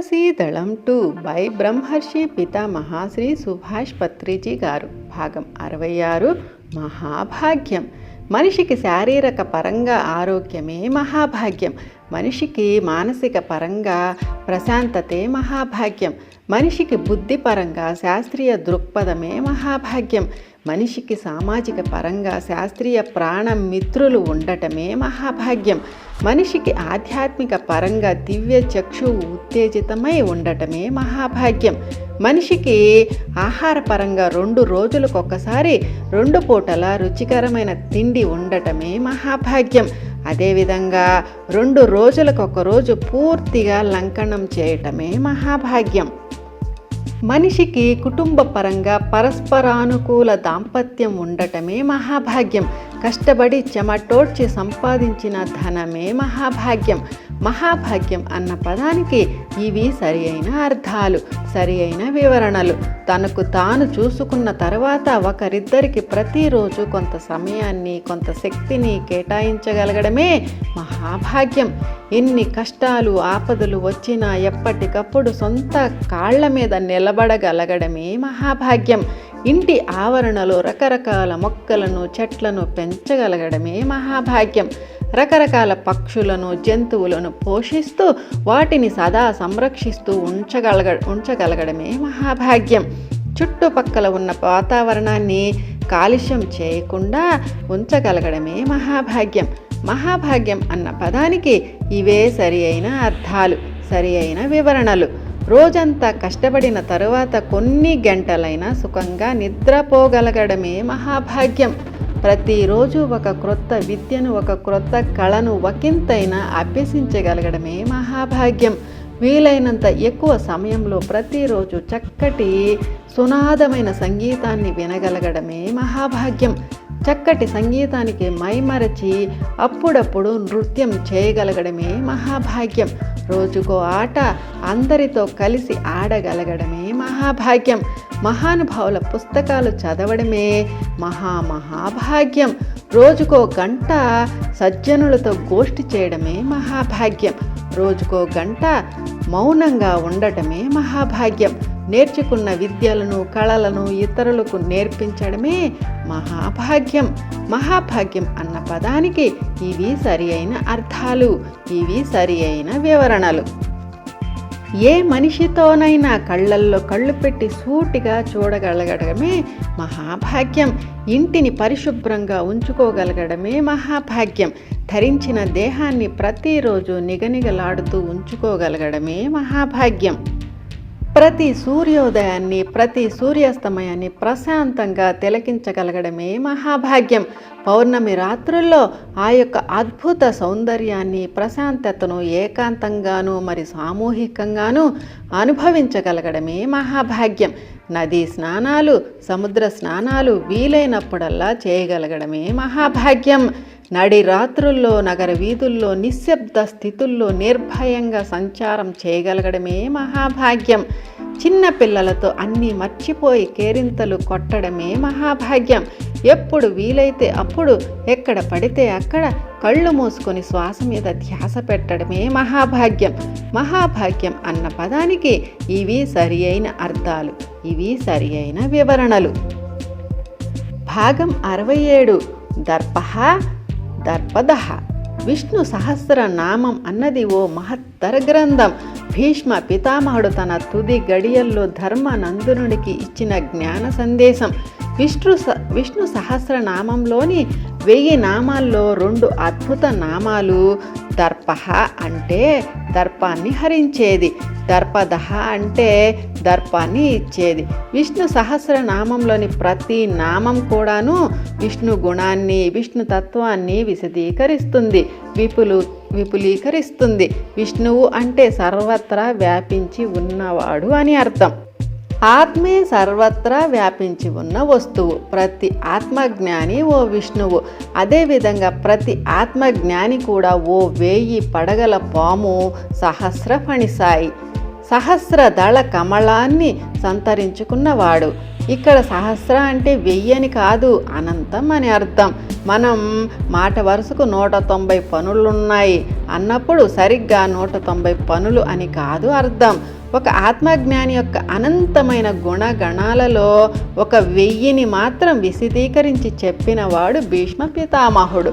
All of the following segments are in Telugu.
తులసీదళం టూ బై బ్రహ్మర్షి పితామహ శ్రీ సుభాష్ పత్రిజీ గారు. భాగం అరవై ఆరు మహాభాగ్యం. మనిషికి శారీరక పరంగా ఆరోగ్యమే మహాభాగ్యం. మనిషికి మానసిక పరంగా ప్రశాంతతే మహాభాగ్యం. మనిషికి బుద్ధి పరంగా శాస్త్రీయ దృక్పథమే మహాభాగ్యం. మనిషికి సామాజిక పరంగా శాస్త్రీయ ప్రాణం మిత్రులు ఉండటమే మహాభాగ్యం. మనిషికి ఆధ్యాత్మిక పరంగా దివ్య చక్షు ఉత్తేజితమై ఉండటమే మహాభాగ్యం. మనిషికి ఆహార పరంగా రెండు రోజులకు ఒకసారి రెండు పూటల రుచికరమైన తిండి ఉండటమే మహాభాగ్యం. అదేవిధంగా రెండు రోజులకు ఒకరోజు పూర్తిగా లంకనం చేయటమే మహాభాగ్యం. మనిషికి కుటుంబ పరంగా పరస్పరానుకూల దాంపత్యం ఉండటమే మహాభాగ్యం. కష్టపడి చెమటోడ్చి సంపాదించిన ధనమే మహాభాగ్యం. మహాభాగ్యం అన్న పదానికి ఇవి సరి అయిన అర్థాలు సరి అయిన వివరణలు. తనకు తాను చూసుకున్న తర్వాత ఒకరిద్దరికి ప్రతిరోజు కొంత సమయాన్ని కొంత శక్తిని కేటాయించగలగడమే మహాభాగ్యం. ఎన్ని కష్టాలు ఆపదలు వచ్చినా ఎప్పటికప్పుడు సొంత కాళ్ళ మీద నిలబడగలగడమే మహాభాగ్యం. ఇంటి ఆవరణలో రకరకాల మొక్కలను చెట్లను పెంచగలగడమే మహాభాగ్యం. రకరకాల పక్షులను జంతువులను పోషిస్తూ వాటిని సదా సంరక్షిస్తూ ఉంచగలగ ఉంచగలగడమే మహాభాగ్యం. చుట్టుపక్కల ఉన్న వాతావరణాన్ని కాలుష్యం చేయకుండా ఉంచగలగడమే మహాభాగ్యం. మహాభాగ్యం అన్న పదానికి ఇవే సరి అయిన అర్థాలు సరి అయిన వివరణలు. రోజంతా కష్టపడిన తరువాత కొన్ని గంటలైనా సుఖంగా నిద్రపోగలగడమే మహాభాగ్యం. ప్రతిరోజు ఒక క్రొత్త విద్యను ఒక క్రొత్త కళను ఒకంతైనా అభ్యసించగలగడమే మహాభాగ్యం. వీలైనంత ఎక్కువ సమయంలో ప్రతిరోజు చక్కటి సునాదమైన సంగీతాన్ని వినగలగడమే మహాభాగ్యం. చక్కటి సంగీతానికి మైమరచి అప్పుడప్పుడు నృత్యం చేయగలగడమే మహాభాగ్యం. రోజుకో ఆట అందరితో కలిసి ఆడగలగడమే మహాభాగ్యం. మహానుభావుల పుస్తకాలు చదవడమే మహామహాభాగ్యం రోజుకో గంట సజ్జనులతో గోష్ఠి చేయడమే మహాభాగ్యం. రోజుకో గంట మౌనంగా ఉండటమే మహాభాగ్యం. నేర్చుకున్న విద్యలను కళలను ఇతరులకు నేర్పించడమే మహాభాగ్యం. మహాభాగ్యం అన్న పదానికి ఇవి సరి అయిన అర్థాలు ఇవి సరి అయిన వివరణలు. ఏ మనిషితోనైనా కళ్ళల్లో కళ్ళు పెట్టి సూటిగా చూడగలగడమే మహాభాగ్యం. ఇంటిని పరిశుభ్రంగా ఉంచుకోగలగడమే మహాభాగ్యం. ధరించిన దేహాన్ని ప్రతిరోజు నిగనిగలాడుతూ ఉంచుకోగలగడమే మహాభాగ్యం. ప్రతి సూర్యోదయాన్ని ప్రతి సూర్యాస్తమయాన్ని ప్రశాంతంగా తిలకించగలగడమే మహాభాగ్యం. పౌర్ణమి రాత్రుల్లో ఆ యొక్క అద్భుత సౌందర్యాన్ని ప్రశాంతతను ఏకాంతంగాను మరి సామూహికంగాను అనుభవించగలగడమే మహాభాగ్యం. నదీ స్నానాలు సముద్ర స్నానాలు వీలైనప్పుడల్లా చేయగలగడమే మహాభాగ్యం. నడి రాత్రుల్లో నగర వీధుల్లో నిశ్శబ్ద స్థితుల్లో నిర్భయంగా సంచారం చేయగలగడమే మహాభాగ్యం. చిన్న పిల్లలతో అన్నీ మర్చిపోయి కేరింతలు కొట్టడమే మహాభాగ్యం. ఎప్పుడు వీలైతే అప్పుడు ఎక్కడ పడితే అక్కడ కళ్ళు మూసుకొని శ్వాస మీద ధ్యాస పెట్టడమే మహాభాగ్యం. మహాభాగ్యం అన్న పదానికి ఇవి సరి అయిన అర్థాలు ఇవి సరి అయిన వివరణలు. భాగం అరవై ఏడు. దర్పహ దర్పద విష్ణు సహస్ర నామం అన్నది ఓ మహత్తర గ్రంథం భీష్మ పితామహుడు తన తుది గడియల్లో ధర్మ నందునుడికి ఇచ్చిన జ్ఞాన సందేశం విష్ణు స విష్ణు సహస్రనామంలోని వెయ్యి నామాల్లో రెండు అద్భుత నామాలు దర్పహ అంటే దర్పాన్ని హరించేది దర్పదహ అంటే దర్పాన్ని ఇచ్చేది. విష్ణు సహస్రనామంలోని ప్రతి నామం కూడాను విష్ణు గుణాన్ని విష్ణు తత్వాన్ని విశదీకరిస్తుంది విపులు విపులీకరిస్తుంది. విష్ణువు అంటే సర్వత్రా వ్యాపించి ఉన్నవాడు అని అర్థం. ఆత్మే సర్వత్రా వ్యాపించి ఉన్న వస్తువు. ప్రతి ఆత్మజ్ఞాని ఓ విష్ణువు. అదేవిధంగా ప్రతి ఆత్మజ్ఞాని కూడా ఓ వేయి పడగల పాము సహస్ర ఫణిసాయి సహస్ర దళ కమలాన్ని సంతరించుకున్నవాడు. ఇక్కడ సహస్ర అంటే వెయ్యని కాదు అనంతం అని అర్థం. మనం మాట వరుసకు నూట తొంభై పనులున్నాయి అన్నప్పుడు సరిగ్గా నూట తొంభై పనులు అని కాదు అర్థం. ఒక ఆత్మజ్ఞాని యొక్క అనంతమైన గుణగణాలలో ఒక వెయ్యిని మాత్రం విశదీకరించి చెప్పినవాడు భీష్మ పితామహుడు.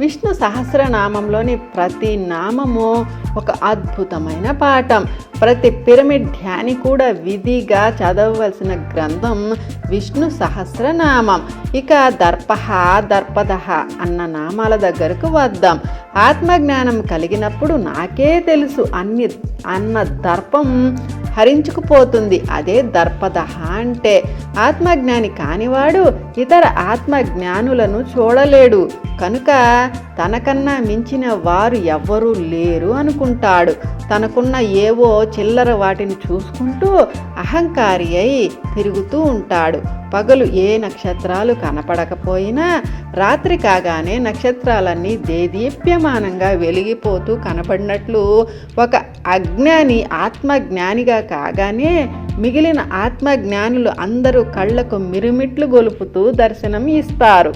విష్ణు సహస్రనామంలోని ప్రతి నామము ఒక అద్భుతమైన పాఠం. ప్రతి పిరమిడ్ ధ్యాని కూడా విధిగా చదవవలసిన గ్రంథం విష్ణు సహస్రనామం. ఇక దర్పహ దర్పదహ అన్న నామాల దగ్గరకు వద్దాం. ఆత్మజ్ఞానం కలిగినప్పుడు నాకే తెలుసు అన్ని అన్న దర్పం హరించుకుపోతుంది. అదే దర్పదహ అంటే ఆత్మజ్ఞాని కానివాడు ఇతర ఆత్మజ్ఞానులను చూడలేడు. కనుక తనకన్నా మించిన వారు ఎవ్వరూ లేరు అనుకుంటాడు. తనకున్న ఏవో చిల్లర వాటిని చూసుకుంటూ అహంకారి అయి తిరుగుతూ ఉంటాడు. పగలు ఏ నక్షత్రాలు కనపడకపోయినా రాత్రి కాగానే నక్షత్రాలన్నీ దేదీప్యమానంగా వెలిగిపోతూ కనపడినట్లు ఒక అజ్ఞాని ఆత్మజ్ఞానిగా కాగానే మిగిలిన ఆత్మజ్ఞానులు అందరూ కళ్ళకు మిరుమిట్లు గొలుపుతూ దర్శనం ఇస్తారు.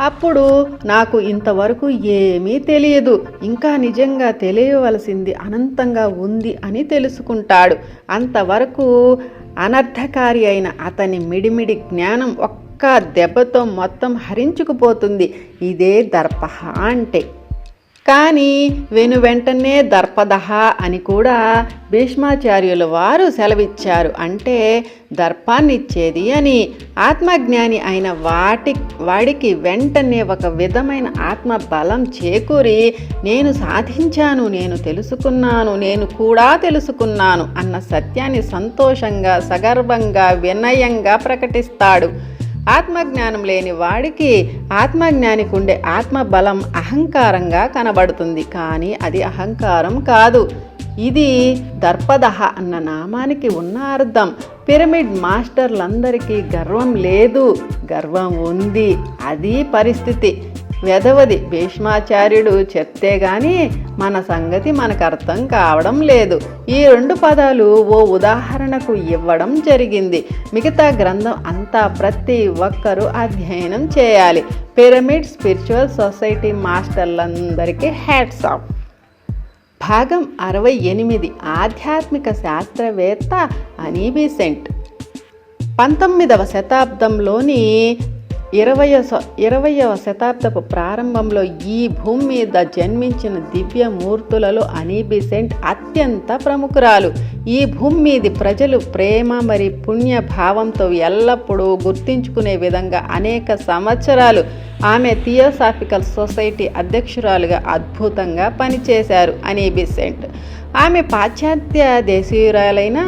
అప్పుడు నాకు ఇంతవరకు ఏమీ తెలియదు. ఇంకా నిజంగా తెలియవలసింది అనంతంగా ఉంది అని తెలుసుకుంటాడు. అంతవరకు అనర్థకారి అయిన అతని మిడిమిడి జ్ఞానం ఒక్క దెబ్బతో మొత్తం హరించుకుపోతుంది. ఇదే దర్పహ అంటే. కానీ వెను వెంటనే దర్పదహ అని కూడా భీష్మాచార్యుల వారు సెలవిచ్చారు. అంటే దర్పాన్నిచ్చేది అని. ఆత్మజ్ఞాని అయిన వాటి వాడికి వెంటనే ఒక విధమైన ఆత్మ బలం చేకూరి నేను సాధించాను నేను తెలుసుకున్నాను నేను కూడా తెలుసుకున్నాను అన్న సత్యాన్ని సంతోషంగా సగర్వంగా వినయంగా ప్రకటిస్తాడు. ఆత్మజ్ఞానం లేని వాడికి ఆత్మజ్ఞానికి ఉండే ఆత్మబలం అహంకారంగా కనబడుతుంది. కానీ అది అహంకారం కాదు. ఇది దర్పదహ అన్న నామానికి ఉన్న అర్థం. పిరమిడ్ మాస్టర్లందరికీ గర్వం లేదు. గర్వం ఉంది. అది పరిస్థితి. వెధవది భీష్మాచార్యుడు చెప్తే గాని మన సంగతి మనకు అర్థం కావడం లేదు. ఈ రెండు పదాలు ఓ ఉదాహరణకు ఇవ్వడం జరిగింది. మిగతా గ్రంథం అంతా ప్రతి ఒక్కరూ అధ్యయనం చేయాలి. పిరమిడ్ స్పిరిచువల్ సొసైటీ మాస్టర్లందరికీ హ్యాట్స్ ఆఫ్. భాగం అరవై ఎనిమిది. ఆధ్యాత్మిక శాస్త్రవేత్త అనీబిసెంట్. పంతొమ్మిదవ శతాబ్దంలోని ఇరవయ ఇరవయవ శతాబ్దపు ప్రారంభంలో ఈ భూమి మీద జన్మించిన దివ్య మూర్తులలో అనీబిసెంట్ అత్యంత ప్రముఖురాలు. ఈ భూమి మీది ప్రజలు ప్రేమ మరి పుణ్య భావంతో ఎల్లప్పుడూ గుర్తించుకునే విధంగా అనేక సంవత్సరాలు ఆమె థియోసాఫికల్ సొసైటీ అధ్యక్షురాలుగా అద్భుతంగా పనిచేశారు అనీబిసెంట్. ఆమె పాశ్చాత్య దేశీయురాలైన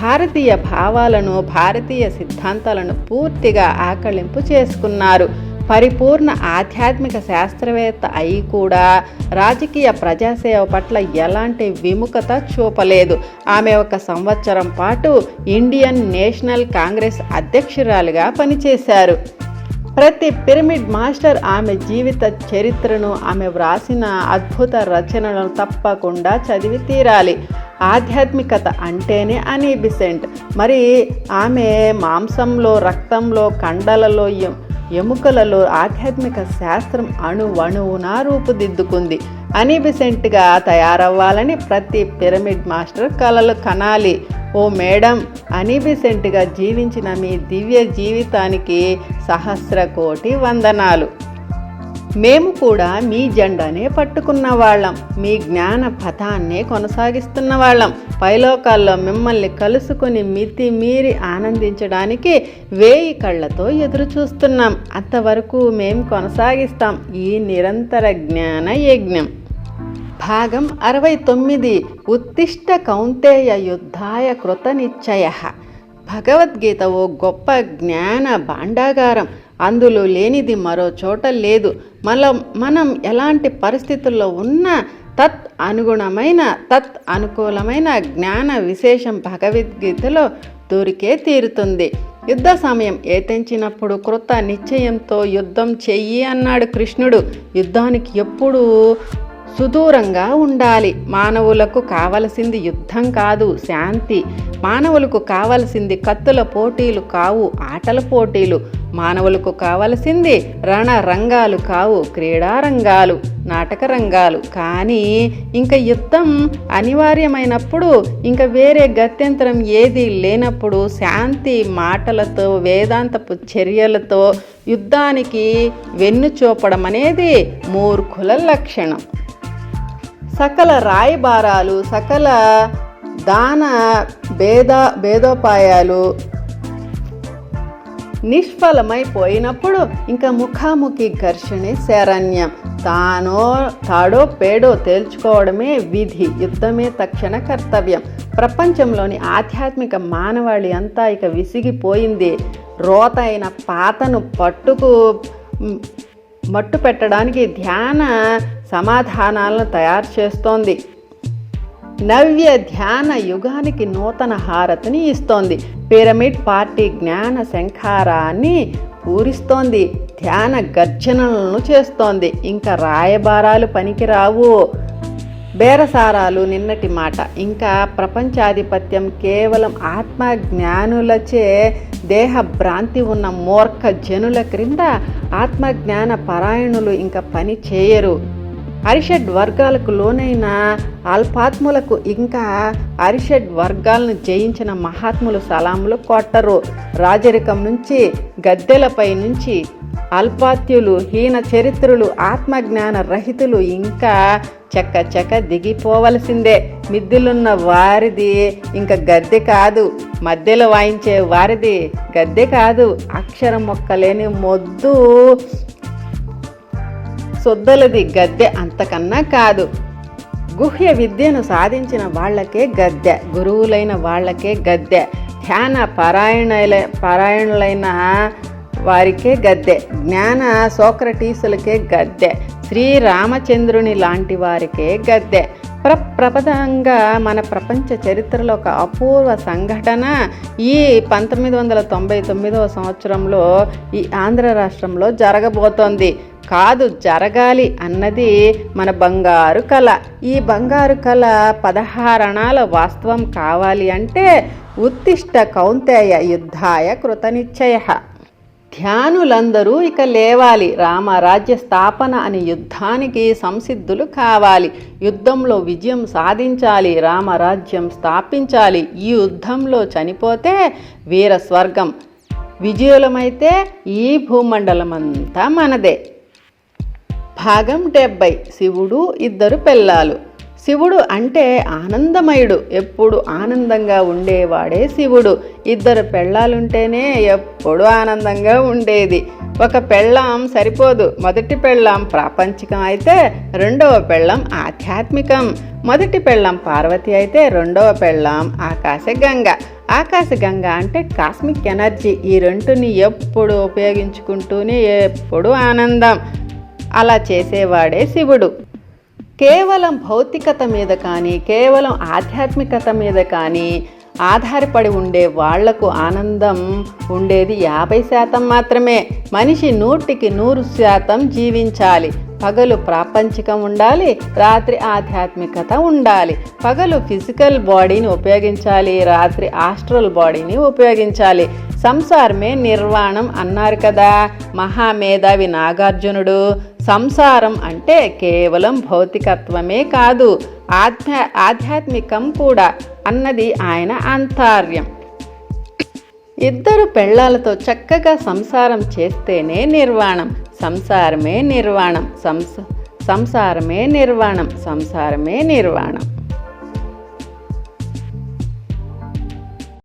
భారతీయ భావాలను భారతీయ సిద్ధాంతాలను పూర్తిగా ఆకళింపు చేసుకున్నారు. పరిపూర్ణ ఆధ్యాత్మిక శాస్త్రవేత్త అయి కూడా రాజకీయ ప్రజాసేవ పట్ల ఎలాంటి విముఖత చూపలేదు. ఆమె ఒక సంవత్సరం పాటు ఇండియన్ నేషనల్ కాంగ్రెస్ అధ్యక్షురాలుగా పనిచేశారు. ప్రతి పిరమిడ్ మాస్టర్ ఆమె జీవిత చరిత్రను ఆమె వ్రాసిన అద్భుత రచనలను తప్పకుండా చదివి తీరాలి. ఆధ్యాత్మికత అంటేనే అనీబిసెంట్. మరి ఆమె మాంసంలో రక్తంలో కండలలో ఎముకలలో ఆధ్యాత్మిక శాస్త్రం అణువణువున రూపుదిద్దుకుంది. అనీబిసెంట్గా తయారవ్వాలని ప్రతి పిరమిడ్ మాస్టర్ కలలు కనాలి. ఓ మేడం అనిబిసెంట్గా జీవించిన మీ దివ్య జీవితానికి సహస్ర కోటి వందనాలు. మేము కూడా మీ జెండానే పట్టుకున్న వాళ్ళం మీ జ్ఞాన పథాన్నే కొనసాగిస్తున్న వాళ్ళం. పైలోకాల్లో మిమ్మల్ని కలుసుకుని మితి మీరి ఆనందించడానికి వేయి కళ్ళతో ఎదురు చూస్తున్నాం అంతవరకు మేము కొనసాగిస్తాం. ఈ నిరంతర జ్ఞాన యజ్ఞం. భాగం అరవై తొమ్మిది ఉత్తిష్ట కౌంతేయ యుద్ధాయ కృతనిశ్చయ. భగవద్గీత ఓ గొప్ప జ్ఞాన భాండాగారం. అందులో లేనిది మరో చోట లేదు. మనం మనం ఎలాంటి పరిస్థితుల్లో ఉన్నా తత్ అనుగుణమైన తత్ అనుకూలమైన జ్ఞాన విశేషం భగవద్గీతలో దొరికే తీరుతుంది. యుద్ధ సమయం ఏతెంచినప్పుడు కృత నిశ్చయంతో యుద్ధం చెయ్యి అన్నాడు కృష్ణుడు. యుద్ధానికి ఎప్పుడూ సుదూరంగా ఉండాలి. మానవులకు కావలసింది యుద్ధం కాదు శాంతి. మానవులకు కావలసింది కత్తుల పోటీలు కావు ఆటల పోటీలు. మానవులకు కావలసింది రణ రంగాలు కావు క్రీడా రంగాలు నాటక రంగాలు కానీ ఇంకా యుద్ధం అనివార్యమైనప్పుడు ఇంకా వేరే గత్యంతరం ఏది లేనప్పుడు శాంతి మాటలతో వేదాంతపు చర్యలతో యుద్ధానికి వెన్ను చూపడం అనేది మూర్ఖుల లక్షణం. సకల రాయబారాలు సకల దాన భేద భేదోపాయాలు నిష్ఫలమైపోయినప్పుడు ఇంకా ముఖాముఖి ఘర్షణే శరణ్యం. తానో తాడో పేడో తేల్చుకోవడమే విధి యుద్ధమే తక్షణ కర్తవ్యం. ప్రపంచంలోని ఆధ్యాత్మిక మానవాళి అంతా ఇక విసిగిపోయింది. రోత అయిన పాతను పట్టుకు మట్టు పెట్టడానికి ధ్యాన సమాధానాలను తయారు చేస్తోంది. నవ్య ధ్యాన యుగానికి నూతన హారతిని ఇస్తోంది. పిరమిడ్ పార్టీ జ్ఞాన శంఖారాన్ని పూరిస్తోంది. ధ్యాన గర్జనలను చేస్తోంది. ఇంకా రాయబారాలు పనికిరావు. బేరసారాలు నిన్నటి మాట. ఇంకా ప్రపంచాధిపత్యం కేవలం ఆత్మ జ్ఞానులచే దేహ భ్రాంతి ఉన్న మూర్ఖ జనుల క్రింద ఆత్మజ్ఞాన పరాయణులు ఇంకా పని చేయరు. అరిషడ్ వర్గాలకు లోనైన అల్పాత్ములకు ఇంకా అరిషడ్ వర్గాలను జయించిన మహాత్ములు సలాములు కొట్టరు. రాజరికం నుంచి గద్దెలపై నుంచి అల్పాత్యులు హీన చరిత్రులు ఆత్మజ్ఞాన రహితులు ఇంకా చెక్క చెక్క దిగిపోవలసిందే. మిద్దులున్న వారిది ఇంకా గద్దె కాదు. మధ్యలో వాయించే వారిది గద్దె కాదు. అక్షరం మొక్కలేని మొద్దు సొద్దలది గద్దె అంతకన్నా కాదు. గుహ్య విద్యను సాధించిన వాళ్ళకే గద్దె గురువులైన వాళ్ళకే గద్దె ధ్యాన పారాయణ పారాయణులైన వారికే గద్దె జ్ఞాన సోక్రటీసులకే గద్దె శ్రీరామచంద్రుని లాంటి వారికే గద్దె. ప్రప్రపదంగా మన ప్రపంచ చరిత్రలో ఒక అపూర్వ సంఘటన ఈ పంతొమ్మిది వందల తొంభై తొమ్మిదవ సంవత్సరంలో ఈ ఆంధ్ర రాష్ట్రంలో జరగబోతోంది. కాదు జరగాలి అన్నది మన బంగారు కళ. ఈ బంగారు కళ పదహారణాల వాస్తవం కావాలి అంటే ఉత్తిష్ట కౌంతేయ యుద్ధాయ కృతనిశ్చయ. ధ్యానులందరూ ఇక లేవాలి రామరాజ్య స్థాపన అని యుద్ధానికి సంసిద్ధులు కావాలి. యుద్ధంలో విజయం సాధించాలి రామరాజ్యం స్థాపించాలి. ఈ యుద్ధంలో చనిపోతే వీర స్వర్గం విజయులమైతే ఈ భూమండలమంతా మనదే. భాగం డెబ్బై. శివుడు ఇద్దరు పిల్లలు శివుడు అంటే ఆనందమయుడు. ఎప్పుడు ఆనందంగా ఉండేవాడే శివుడు. ఇద్దరు పెళ్ళాలుంటేనే ఎప్పుడు ఆనందంగా ఉండేది. ఒక పెళ్ళాం సరిపోదు. మొదటి పెళ్ళాం ప్రాపంచికం అయితే రెండవ పెళ్ళం ఆధ్యాత్మికం. మొదటి పెళ్ళం పార్వతి అయితే రెండవ పెళ్ళాం ఆకాశగంగ. ఆకాశగంగ అంటే కాస్మిక్ ఎనర్జీ. ఈ రెండుని ఎప్పుడు ఉపయోగించుకుంటూనే ఎప్పుడు ఆనందం. అలా చేసేవాడే శివుడు. కేవలం భౌతికత మీద కానీ కేవలం ఆధ్యాత్మికత మీద కానీ ఆధారపడి ఉండే వాళ్ళకు ఆనందం ఉండేది యాభై శాతం మాత్రమే. మనిషి నూటికి నూరు శాతం జీవించాలి. పగలు ప్రాపంచికం ఉండాలి రాత్రి ఆధ్యాత్మికత ఉండాలి. పగలు ఫిజికల్ బాడీని ఉపయోగించాలి రాత్రి ఆస్ట్రల్ బాడీని ఉపయోగించాలి. సంసారమే నిర్వాణం అన్నారు కదా మహామేధావి నాగార్జునుడు. సంసారం అంటే కేవలం భౌతికత్వమే కాదు ఆధ్యా ఆధ్యాత్మికం కూడా. అన్నది ఆయన అంతర్యం ఇద్దరు పెళ్ళాలతో చక్కగా సంసారం చేస్తేనే నిర్వాణం. సంసారమే నిర్వాణం. సంస సంసారమే నిర్వాణం. సంసారమే నిర్వాణం.